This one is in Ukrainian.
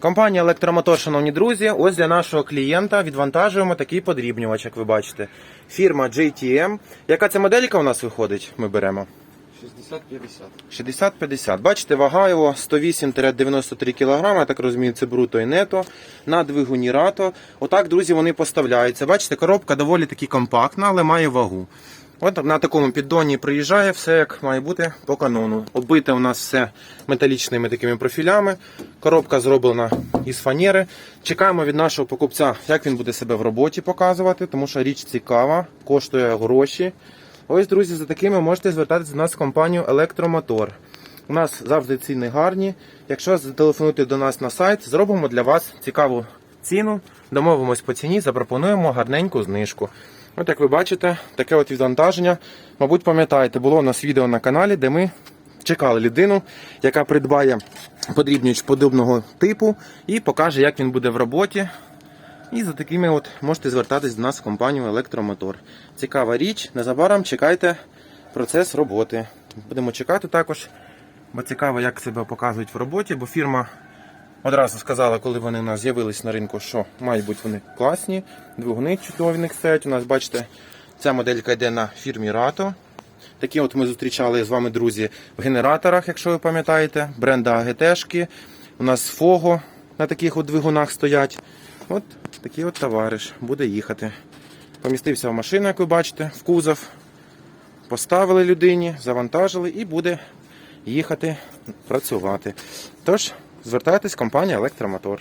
Компанія Електромотор, шановні друзі, ось для нашого клієнта відвантажуємо такий подрібнювач, як ви бачите. Фірма JTM. Яка це моделька у нас виходить? Ми беремо 60-50. 60-50. Бачите, вага його 108-93 кг, я так розумію, це бруто і нето. На двигуні рато. Отак, друзі, вони поставляються. Бачите, коробка доволі таки компактна, але має вагу. От на такому піддоні приїжджає все як має бути по канону. Оббите у нас все металічними такими профілями. Коробка зроблена із фанери. Чекаємо від нашого покупця, як він буде себе в роботі показувати, тому що річ цікава, коштує гроші. Ось, друзі, за такими можете звертатися до нас в компанію Електромотор. У нас завжди ціни гарні. Якщо зателефонуєте до нас на сайт, зробимо для вас цікаву ціну, домовимось по ціні, запропонуємо гарненьку знижку. От як ви бачите, таке от відвантаження. Мабуть, пам'ятаєте, було у нас відео на каналі, де ми чекали людину, яка придбає подрібніч подобного типу і покаже, як він буде в роботі. І за такими от можете звертатись до нас в компанію Електромотор. Цікава річ. Незабаром чекайте процес роботи. Будемо чекати також, бо цікаво, як себе показують в роботі, бо фірма одразу сказала, коли вони у нас з'явились на ринку, що мають бути вони класні. Двигуни чудові в них стоять. У нас, бачите, ця моделька йде на фірмі Rato. Такі от ми зустрічали з вами, друзі, в генераторах, якщо ви пам'ятаєте, бренда АГТшки. У нас Фого на таких от двигунах стоять. От такий от товариш буде їхати. Помістився в машину, як ви бачите, в кузов. Поставили людині, завантажили і буде їхати працювати. Тож, звертайтесь, компанія Електромотор.